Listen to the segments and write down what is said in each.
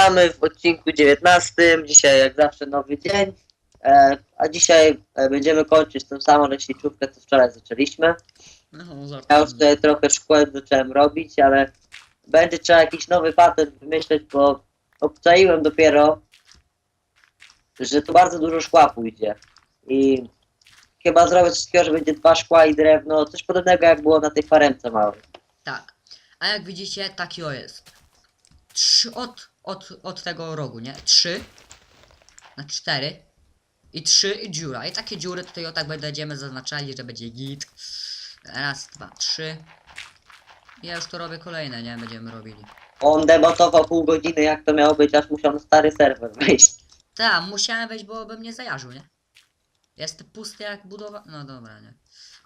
Witamy w odcinku 19. Dzisiaj jak zawsze nowy dzień. E, a dzisiaj e, będziemy kończyć tą samą leśniczówkę, co wczoraj zaczęliśmy. No, Ja już tutaj trochę szkłem zacząłem robić, ale będzie trzeba jakiś nowy patent wymyśleć, bo obczaiłem dopiero, że tu bardzo dużo szkła pójdzie. I chyba zrobię coś takiego, że będzie dwa szkła i drewno, coś podobnego jak było na tej faremce małej. Tak. A jak widzicie, taki o jest. Trzy od, od, od tego rogu, nie? Trzy. Na cztery. I trzy i dziura. I takie dziury tutaj o tak będziemy zaznaczali, że będzie git. Raz, dwa, trzy. Ja już to robię kolejne, nie? Będziemy robili. On debatował pół godziny, jak to miało być, aż musiał na stary serwer wejść. Tak, musiałem wejść, bo bym nie zajarzył, nie? Jest pusty jak budowa... No dobra, nie.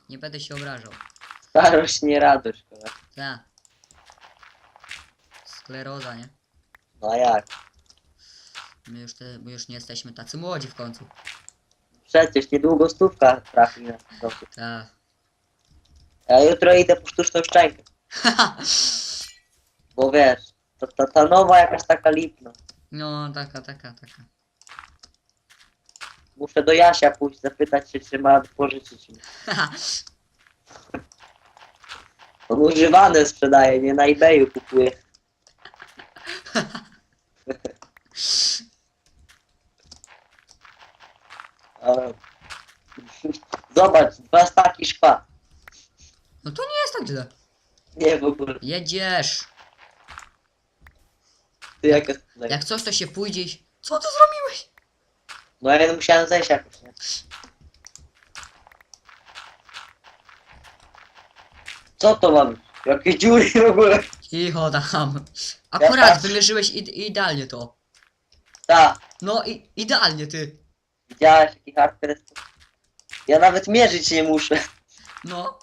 Nie będę się obrażał. Starość, nie radość. kurwa. Tak. Skleroza, nie? No a jak? My już, te, my już nie jesteśmy tacy młodzi w końcu. Przecież niedługo stówka trafi na dosyć. Tak. Ja jutro idę po sztuczną szczękę, bo wiesz, to, ta, ta nowa jakaś taka lipna. No, taka, taka, taka. Muszę do Jasia pójść, zapytać się, czy ma pożyczyć mi. On używane sprzedaje, nie na eBayu kupuje. Ale- Zobacz, dwa staki szkła. No to nie jest tak źle. Nie w ogóle. Jedziesz. Ty jak jest Jak coś to się pójdzie i... Co ty zrobiłeś? No ja musiałem zejść jakoś, nie? Co to mam? Jakie dziury w ogóle? Cicho tam. Akurat patrzę. wymierzyłeś id idealnie to. Ta, No i idealnie ty. widziałeś jaki hardcore jest? Ja nawet mierzyć nie muszę. No.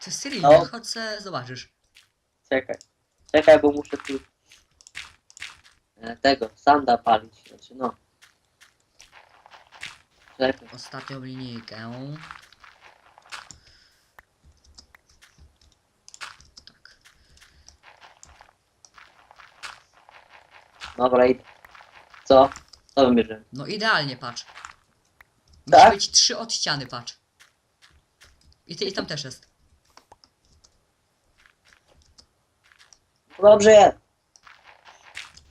To jest seryjnie, No. chodź se zobaczysz. Czekaj. Czekaj, bo muszę tu... e, Tego, sanda palić. Znaczy no. Czekaj. Ostatnią linijkę. Tak. Dobra, idę. Co? Co wymierzyłem? No idealnie, patrz. Musi Tak? być trzy od ściany, patrz. I, ty, I tam też jest. Dobrze jest.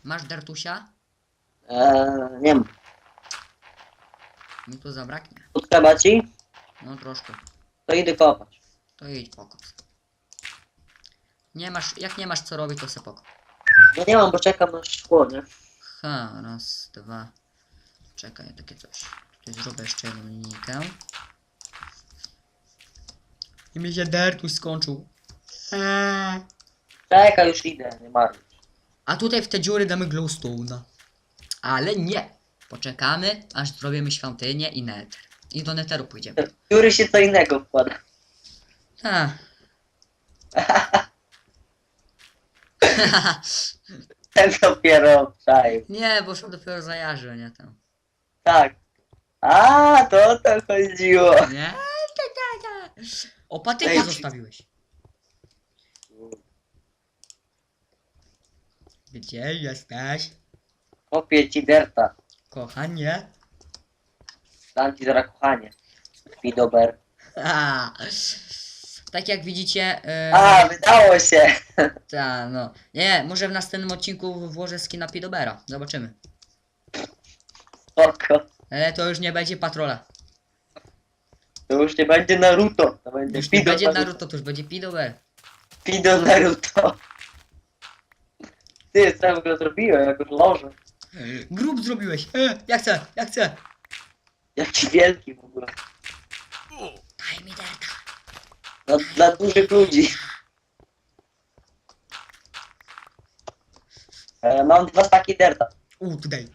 Masz dertusia? Eee, nie mam. Mi tu zabraknie. Potrzeba ci? No troszkę. To idę kopać. To idź pokop. Nie masz, jak nie masz co robić, to se pokop. No nie mam, bo czekam na szkło, nie? Ha, raz, dwa. Czekaj, takie coś. Zrobię jeszcze jedną linijkę. I mi się dertuś skończył. Eee. Czekaj, już idę, nie marnuj. A tutaj w te dziury damy glowstone'a. Ale nie. Poczekamy, aż zrobimy świątynię i nether. I do netheru pójdziemy. Jury się co innego wkłada. Ha. Ten dopiero obczaił. nie, bo są dopiero zajarzy, nie tam. Tak. A, to o to chodziło. Nie? Ta, ta, ta. O, patyka Ej, zostawiłeś. Gdzie jesteś? Kopię ci derta. Kochanie. Dam ci zaraz kochanie. Widober. Tak jak widzicie. Yy, A, wydało się. ta, no. Nie, może w następnym odcinku włożę skina Pidobera. Zobaczymy. Spoko. Ale to już nie będzie patrola. To już nie będzie Naruto. To będzie Już nie Pido będzie Naruto. To już będzie Pidober. Pido Naruto. Ty, co go zrobiłem, jak już lożę. Grób zrobiłeś. E, ja chcę, ja chcę. Jaki wielki w ogóle. Daj mi derta. No, dla dużych ludzi. E, mam dwa staki derta. U, tutaj.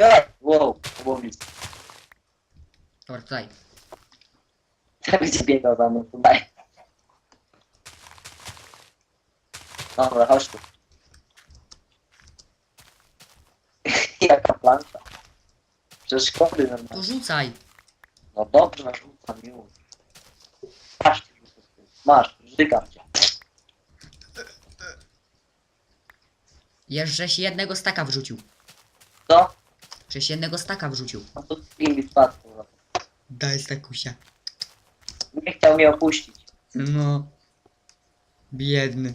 Ja, wow, łowic. Dobra, tutaj. Ja będzie biegał za mną tutaj. Dobra, chodź tu. Jaka plansza. Przeszkody To normalnie. rzucaj. No dobrze, rzucam już. Masz, żygam cię. Żeś jednego staka wrzucił. Żeś jednego staka wrzucił. A tu mi spadł. kurwa. Daj stakusia. Nie chciał mnie opuścić. No. Biedny.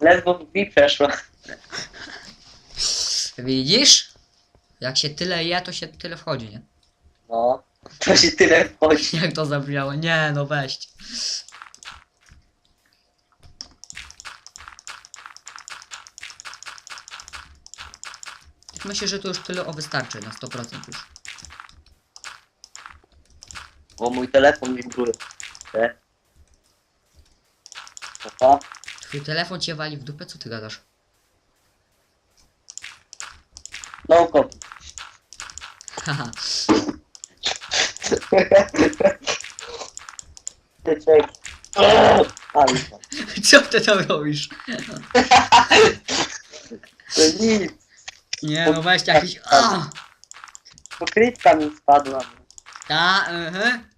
Ledwo mi przeszło. Widzisz? Jak się tyle je, to się tyle wchodzi, nie? No, to się tyle wchodzi. Jak to zabrzmiało? Nie, no weź. Myślę, że to już tyle o wystarczy na 100% już. Bo mój telefon wibruje. Te. Opa. Twój telefon cię wali w dupę, co ty gadasz? No copy. Haha. Ty czek. Ale. Co ty tam robisz? To nic. Nie, no weź jakiś... A! Pokrytka mi spadła. Ta, mhm.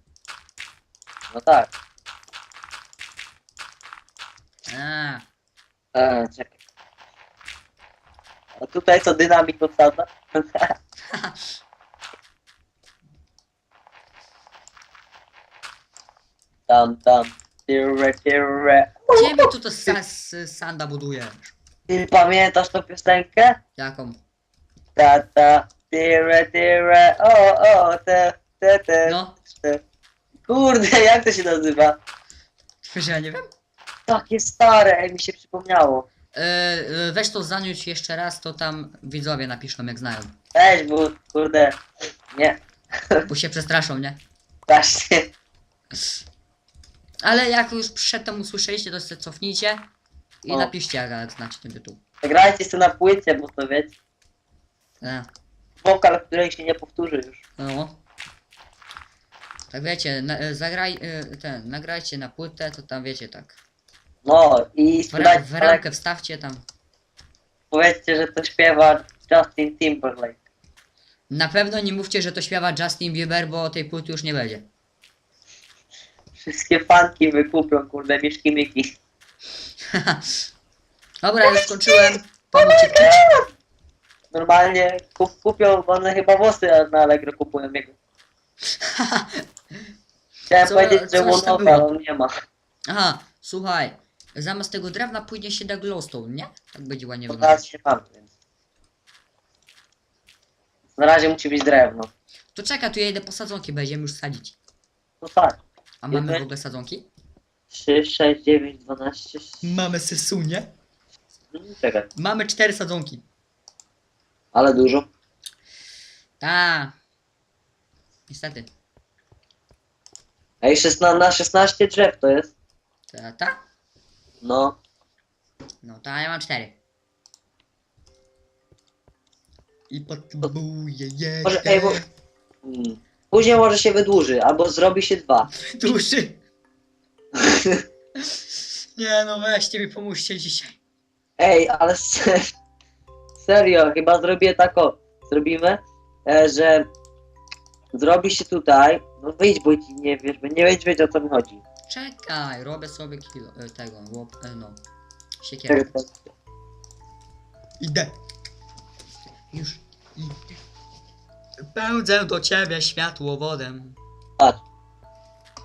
No tak. A, E, czekaj. A tutaj co dynamit podsadza? tam, tam. Tyrre. Gdzie mi tu to sa s- sanda budujesz? Ty pamiętasz tą piosenkę? Jaką? Ta, ta, o, o, te, te, te, No, te. Kurde, jak to się nazywa? ja nie wiem. Takie stare, ej, mi się przypomniało. E, e, weź to zaniósł jeszcze raz, to tam widzowie napiszą jak znają. Weź, bo, kurde, nie, Bo się przestraszą, nie? właśnie. Ale jak już przedtem usłyszeliście, to sobie cofnijcie i O. napiszcie jak, jak znacie ten tytuł. Grajcie sobie na płycie, bo to wiecie, E, wokal, który się nie powtórzy już. no. Tak wiecie, na, e, zagraj, e, ten, nagrajcie na płytę, to tam wiecie tak. No i W, ra w ramkę wstawcie tam. powiedzcie, że to śpiewa Justin Timberlake. Na pewno nie mówcie, że to śpiewa Justin Bieber, bo tej płyty już nie będzie. Wszystkie fanki wykupią, kurde, mieszki Miki. Dobra, już skończyłem. Pomóc ci wczyć. Normalnie kup, kupią, one chyba włosy na Allegro kupują jego. Chciałem Co- powiedzieć, że było. ale on nie ma. Aha, słuchaj. Zamiast tego drewna pójdzie się da glowstone, nie? Tak będzie ładnie To wyglądać. teraz się mam, więc. Na razie musi być drewno. To czekaj, tu ja idę po sadzonki, będziemy już sadzić. No tak. A mamy w ogóle sadzonki? 3, 6, 9, 12. Mamy sesunie. Czekaj. Mamy cztery sadzonki. Ale dużo. Ta. Niestety. Ej, 16, na 16 drzew to jest. Ta, ta? No. No, ta ja mam cztery. I potrzebuję Może, ej, bo... Mm. Później może się wydłuży, albo zrobi się dwa. duszy. Nie no, weźcie mi pomóżcie dzisiaj. Ej, ale serio, chyba zrobię tak o. Zrobimy, e, że zrobi się tutaj. No wyjdź, bo ci nie wiesz, bo nie będziesz wiedział o co mi chodzi. Czekaj, robię sobie kilo e, tego, łop, e, no. Siekierę. Czekaj, Idę. Już idę. Pędzę do ciebie światłowodem. Patrz.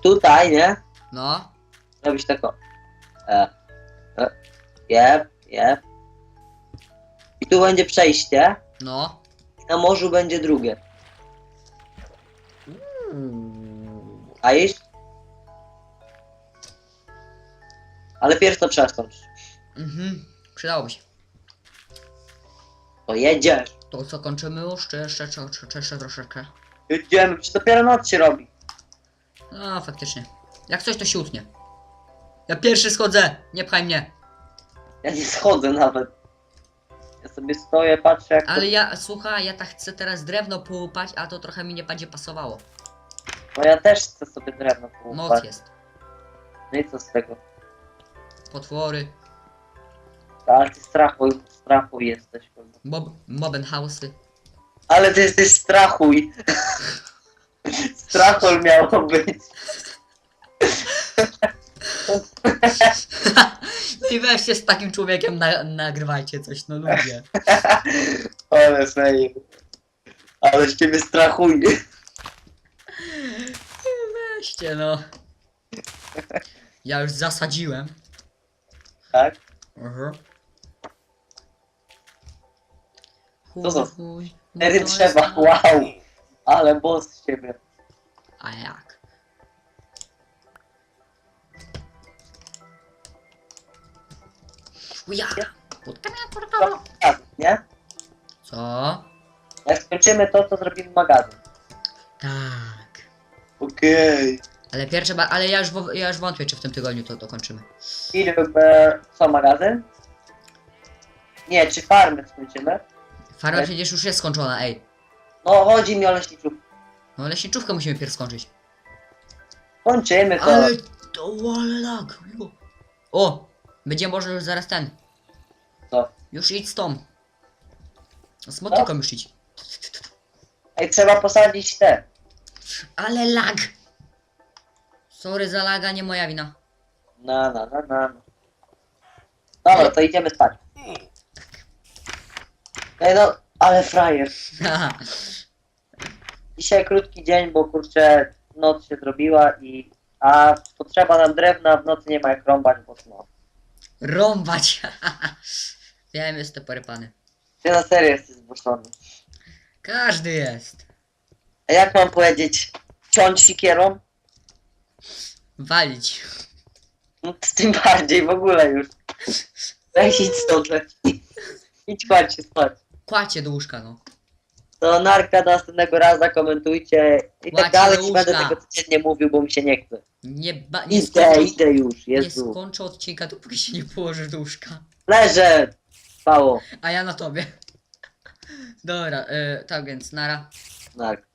Tutaj, nie? No, Robisz tak o. E, e, jep, jep. I tu będzie przejście. no. Na morzu będzie drugie. A iść? Ale pierw to skończyć. Mhm, przydałoby się. To jedziesz. To co, kończymy już, czy jeszcze, czy, czy, czy jeszcze troszeczkę? Jedziemy, czy dopiero noc się robi. No, faktycznie. Jak coś, to się utnie. Ja pierwszy schodzę, nie pchaj mnie. Ja nie schodzę nawet. Ja sobie stoję, patrzę jak Ale ja, słuchaj, ja tak chcę teraz drewno połupać, a to trochę mi nie będzie pasowało. to... No ja też chcę sobie drewno Noc połupać. jest. No i co z tego? Potwory, Ale ty strachuj, strachuj jesteś. kurde. mob, mobenhausy. Ale ty jesteś strachuj. Strachol miało być. No i weźcie z takim człowiekiem na, nagrywajcie coś, no ludzie. Ale fail. Ale z ciebie strachuje. Weźcie no. Ja już zasadziłem. Tak? Aha. Co za- Chuj, no to jest- wow. Ale boss z ciebie. A jak? Uja! Putka miała portalu. Tak, nie? Co? Jak skończymy to, to zrobimy magazyn. Tak. Okej. Ale pierwsze, ba- ale ja już, wo- ja już wątpię, czy w tym tygodniu to dokończymy. Film, e, co, magazyn? Nie, czy farmy skończymy? Farma Tak. przecież już jest skończona, ej. No, chodzi mi o leśniczów. No leśniczówkę musimy pierw skończyć. Kończymy to. Ale to ale lag. O! Będzie można już zaraz ten. Co? Już idź z tą. Z motyką już idź. Ej, trzeba posadzić te. Ale lag! Sorry za laga, nie moja wina. Na, na, na, na. Dobra, to idziemy spać. Ej, no, ale frajer. Dzisiaj krótki dzień, bo kurczę, noc się zrobiła i... A potrzeba nam drewna, w nocy nie ma jak rąbać, bo no. Rąbać! Wiem, jestem porypany. Ty na serio jesteś zgłoszony. Każdy jest. A jak mam powiedzieć? Ciąć sikierą? Walić. No, to tym bardziej w ogóle już. Weź idź stąd lepiej. Idź kładź się spać. Kłacie do łóżka, no. To narka do następnego razu, komentujcie i tak dalej. Nie będę łóżka. tego codziennie mówił, bo mi się nie chce. Nie, ba- nie, Idę, skończę, idę już, nie Jezu. skończę odcinka, dopóki się nie położysz do łóżka. Leżę! Spało. A ja na tobie. Dobra, y, tak więc, nara. Narka.